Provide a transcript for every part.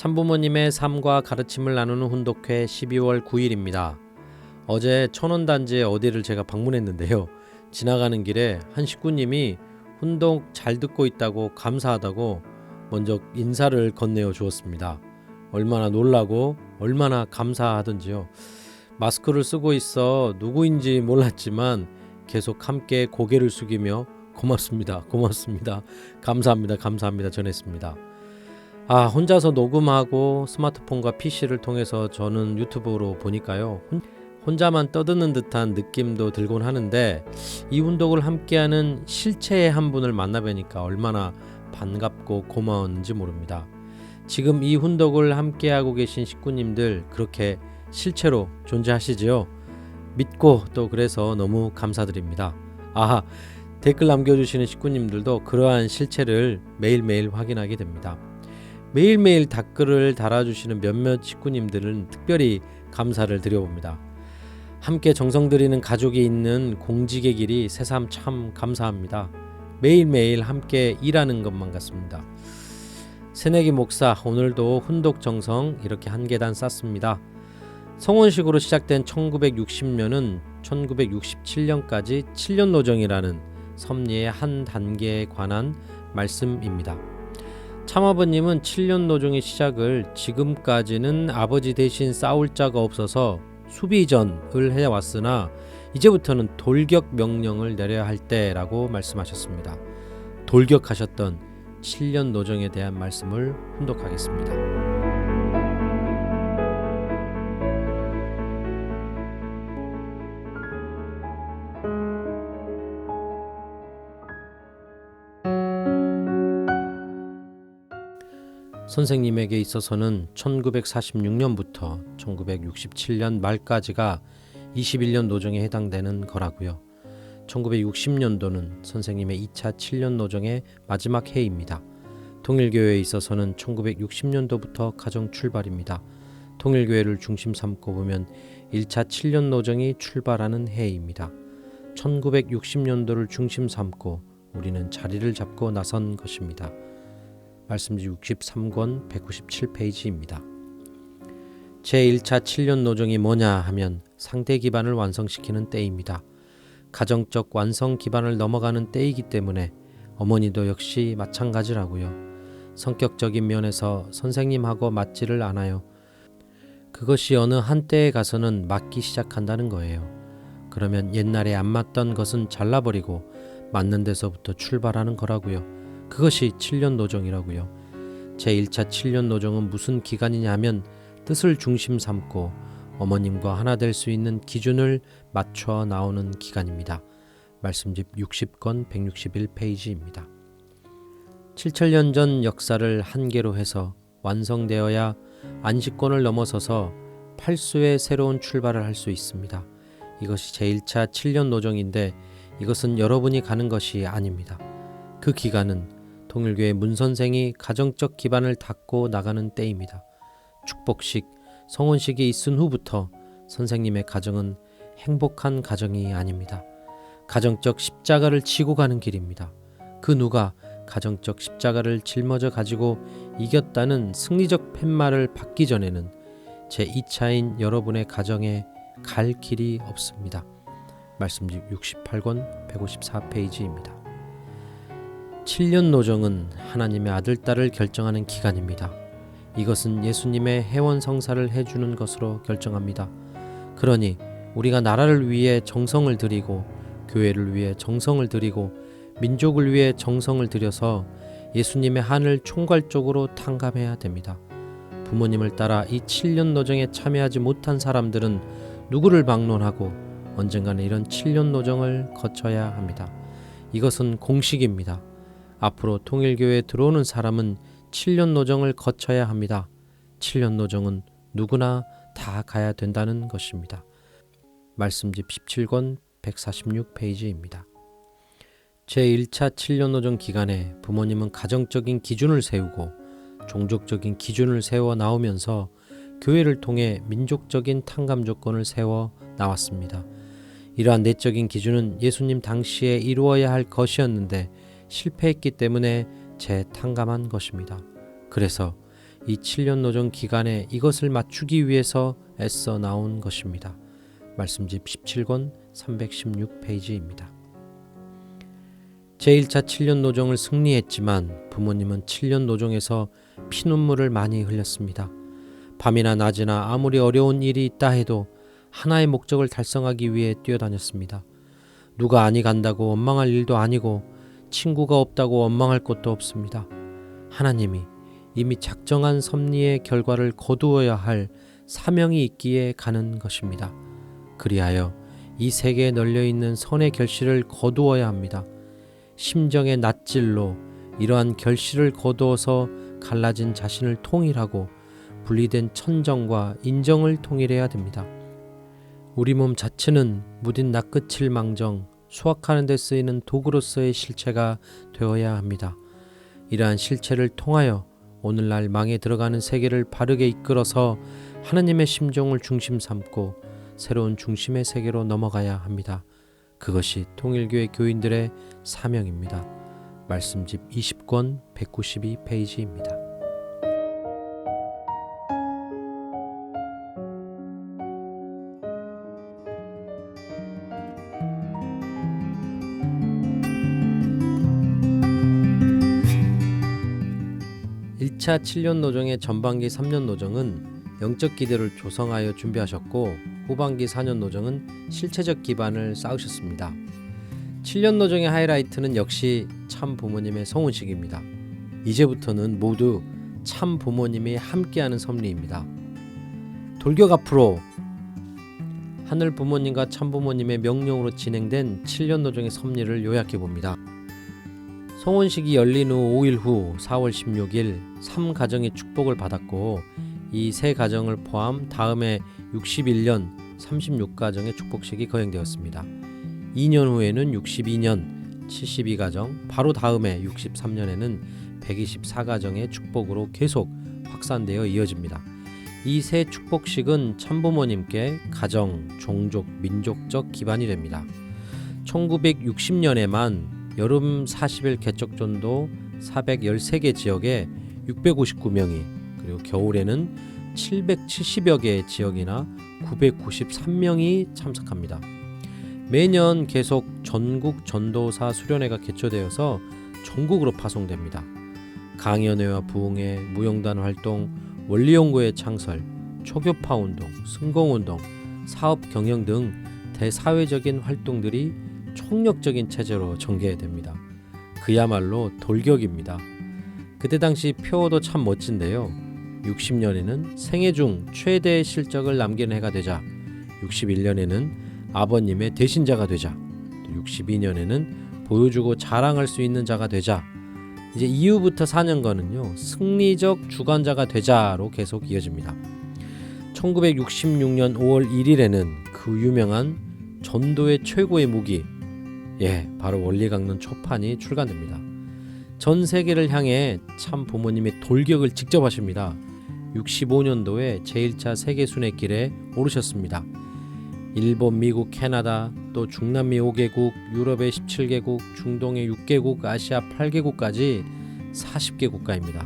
참부모님의 삶과 가르침을 나누는 훈독회 12월 9일입니다. 어제 천원단지에 어디를 제가 방문했는데요. 지나가는 길에 한 식구님이 훈독 잘 듣고 있다고 감사하다고 먼저 인사를 건네어 주었습니다. 얼마나 놀라고 얼마나 감사하던지요. 마스크를 쓰고 있어 누구인지 몰랐지만 계속 함께 고개를 숙이며 고맙습니다. 고맙습니다. 감사합니다. 감사합니다. 전했습니다. 아, 혼자서 녹음하고 스마트폰과 PC를 통해서 저는 유튜브로 보니까요. 혼, 혼자만 떠드는 듯한 느낌도 들곤 하는데 이 운동을 함께하는 실체의 한 분을 만나 뵈니까 얼마나 반갑고 고마웠는지 모릅니다. 지금 이 훈덕을 함께하고 계신 식구님들 그렇게 실체로 존재하시지요? 믿고 또 그래서 너무 감사드립니다. 아, 댓글 남겨주시는 식구님들도 그러한 실체를 매일매일 확인하게 됩니다. 매일매일 댓글을 달아주시는 몇몇 식구님들은 특별히 감사를 드려봅니다. 함께 정성 들이는 가족이 있는 공직의 길이 새삼 참 감사합니다. 매일매일 함께 일하는 것만 같습니다. 새내기 목사 오늘도 훈독 정성 이렇게 한 계단 쌓습니다. 성원식으로 시작된 1960년은 1967년까지 7년 노정이라는 섭리의 한 단계에 관한 말씀입니다. 참아버님은 7년 노정의 시작을 지금까지는 아버지 대신 싸울 자가 없어서 수비전을 해왔으나 이제부터는 돌격 명령을 내려야 할 때라고 말씀하셨습니다. 돌격하셨던 7년 노정에 대한 말씀을 훈독하겠습니다. 선생님에게 있어서는 1946년부터 1967년 말까지가 21년 노정에 해당되는 거라고요. 1960년도는 선생님의 2차 7년 노정의 마지막 해입니다. 통일교회에 있어서는 1960년도부터 가정 출발입니다. 통일교회를 중심 삼고 보면 1차 7년 노정이 출발하는 해입니다. 1960년도를 중심 삼고 우리는 자리를 잡고 나선 것입니다. 말씀지 63권 197페이지입니다. 제1차 7년 노정이 뭐냐 하면 상대 기반을 완성시키는 때입니다. 가정적 완성 기반을 넘어가는 때이기 때문에 어머니도 역시 마찬가지라고요. 성격적인 면에서 선생님하고 맞지를 않아요. 그것이 어느 한때에 가서는 맞기 시작한다는 거예요. 그러면 옛날에 안 맞던 것은 잘라버리고 맞는 데서부터 출발하는 거라고요. 그것이 7년 노정이라고요. 제1차 7년 노정은 무슨 기간이냐면 뜻을 중심 삼고 어머님과 하나 될 수 있는 기준을 맞춰 나오는 기간입니다. 말씀집 60권 161페이지입니다. 7천년 전 역사를 한계로 해서 완성되어야 안식권을 넘어서서 팔수의 새로운 출발을 할 수 있습니다. 이것이 제1차 7년 노정인데 이것은 여러분이 가는 것이 아닙니다. 그 기간은 통일교회 문 선생이 가정적 기반을 닦고 나가는 때입니다. 축복식, 성혼식이 있은 후부터 선생님의 가정은 행복한 가정이 아닙니다. 가정적 십자가를 치고 가는 길입니다. 그 누가 가정적 십자가를 짊어져 가지고 이겼다는 승리적 팻말을 받기 전에는 제 2차인 여러분의 가정에 갈 길이 없습니다. 말씀집 68권 154페이지입니다. 7년 노정은 하나님의 아들, 딸을 결정하는 기간입니다. 이것은 예수님의 해원 성사를 해주는 것으로 결정합니다. 그러니 우리가 나라를 위해 정성을 들이고 교회를 위해 정성을 들이고 민족을 위해 정성을 들여서 예수님의 한을 총괄적으로 탕감해야 됩니다. 부모님을 따라 이 7년 노정에 참여하지 못한 사람들은 누구를 방론하고 언젠가는 이런 7년 노정을 거쳐야 합니다. 이것은 공식입니다. 앞으로 통일교회에 들어오는 사람은 7년 노정을 거쳐야 합니다. 7년 노정은 누구나 다 가야 된다는 것입니다. 말씀집 17권 146페이지입니다. 제1차 7년 노정 기간에 부모님은 가정적인 기준을 세우고 종족적인 기준을 세워 나오면서 교회를 통해 민족적인 탕감 조건을 세워 나왔습니다. 이러한 내적인 기준은 예수님 당시에 이루어야 할 것이었는데 실패했기 때문에 재탕감한 것입니다. 그래서 이 7년 노정 기간에 이것을 맞추기 위해서 애써 나온 것입니다. 말씀집 17권 316페이지입니다. 제1차 7년 노정을 승리했지만 부모님은 7년 노정에서 피눈물을 많이 흘렸습니다. 밤이나 낮이나 아무리 어려운 일이 있다 해도 하나의 목적을 달성하기 위해 뛰어다녔습니다. 누가 아니 간다고 원망할 일도 아니고 친구가 없다고 원망할 것도 없습니다. 하나님이 이미 작정한 섭리의 결과를 거두어야 할 사명이 있기에 가는 것입니다. 그리하여 이 세계에 널려 있는 선의 결실을 거두어야 합니다. 심정의 낯질로 이러한 결실을 거두어서 갈라진 자신을 통일하고 분리된 천정과 인정을 통일해야 됩니다. 우리 몸 자체는 무딘 낚끝을 망정 수확하는 데 쓰이는 도구로서의 실체가 되어야 합니다. 이러한 실체를 통하여 오늘날 망에 들어가는 세계를 바르게 이끌어서 하나님의 심정을 중심 삼고 새로운 중심의 세계로 넘어가야 합니다. 그것이 통일교회 교인들의 사명입니다. 말씀집 20권 192페이지입니다. (1차 7년 노정의 전반기 3년 노정은 영적 기대를 조성하여 준비하셨고 후반기 4년 노정은 실체적 기반을 쌓으셨습니다. 7년 노정의 하이라이트는 역시 참 부모님의 성운식입니다. 이제부터는 모두 참 부모님이 함께하는 섭리입니다. 돌격 앞으로 하늘 부모님과 참 부모님의 명령으로 진행된 7년 노정의 섭리를 요약해 봅니다. 성혼식이 열린 후 5일 후 4월 16일 3가정의 축복을 받았고 이 세 가정을 포함 다음해 61년 36가정의 축복식이 거행되었습니다. 2년 후에는 62년 72가정, 바로 다음해 63년에는 124가정의 축복으로 계속 확산되어 이어집니다. 이 세 축복식은 참부모님께 가정, 종족, 민족적 기반이 됩니다. 1960년에만 여름 40일 개척전도 413개 지역에 659명이 그리고 겨울에는 770여 개의 지역이나 993명이 참석합니다. 매년 계속 전국 전도사 수련회가 개최되어서 전국으로 파송됩니다. 강연회와 부흥회, 무용단 활동, 원리연구회 창설, 초교파 운동, 승공운동, 사업 경영 등 대사회적인 활동들이 총력적인 체제로 전개됩니다. 그야말로 돌격입니다. 그때 당시 표어도 참 멋진데요. 60년에는 생애 중 최대의 실적을 남긴 해가 되자 61년에는 아버님의 대신자가 되자 62년에는 보여주고 자랑할 수 있는 자가 되자 이제 이후부터 4년간은요 승리적 주관자가 되자로 계속 이어집니다. 1966년 5월 1일에는 그 유명한 전도의 최고의 무기 예 바로 원리 강론 초판이 출간됩니다. 전 세계를 향해 참 부모님의 돌격을 직접 하십니다. 65년도에 제1차 세계 순회길에 오르셨습니다. 일본, 미국, 캐나다, 또 중남미 5개국, 유럽의 17개국, 중동의 6개국, 아시아 8개국까지 40개 국가입니다.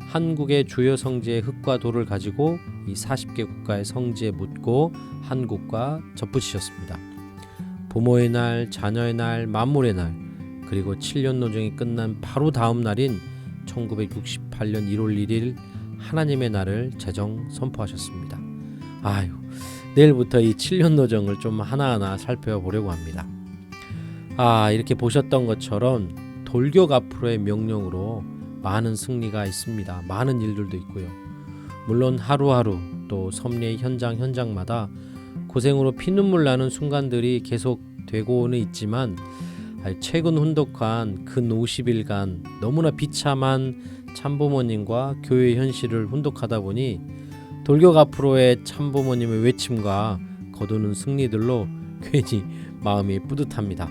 한국의 주요 성지의 흙과 돌을 가지고 이 40개 국가의 성지에 묻고 한국과 접붙이셨습니다. 부모의 날, 자녀의 날, 만물의 날, 그리고 7년 노정이 끝난 바로 다음 날인 1968년 1월 1일 하나님의 날을 제정 선포하셨습니다. 아유, 내일부터 이 7년 노정을 좀 하나하나 살펴보려고 합니다. 아, 이렇게 보셨던 것처럼 돌격 앞으로의 명령으로 많은 승리가 있습니다. 많은 일들도 있고요. 물론 하루하루 또 섭리의 현장 현장마다 고생으로 피눈물 나는 순간들이 계속 되고는 있지만 최근 훈독한 근 50일간 너무나 비참한 참부모님과 교회 현실을 훈독하다 보니 돌격 앞으로의 참부모님의 외침과 거두는 승리들로 괜히 마음이 뿌듯합니다.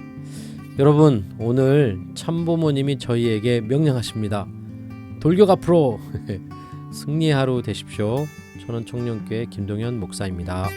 여러분 오늘 참부모님이 저희에게 명령하십니다. 돌격 앞으로 승리 하루 되십시오. 저는 청년교회 김동현 목사입니다.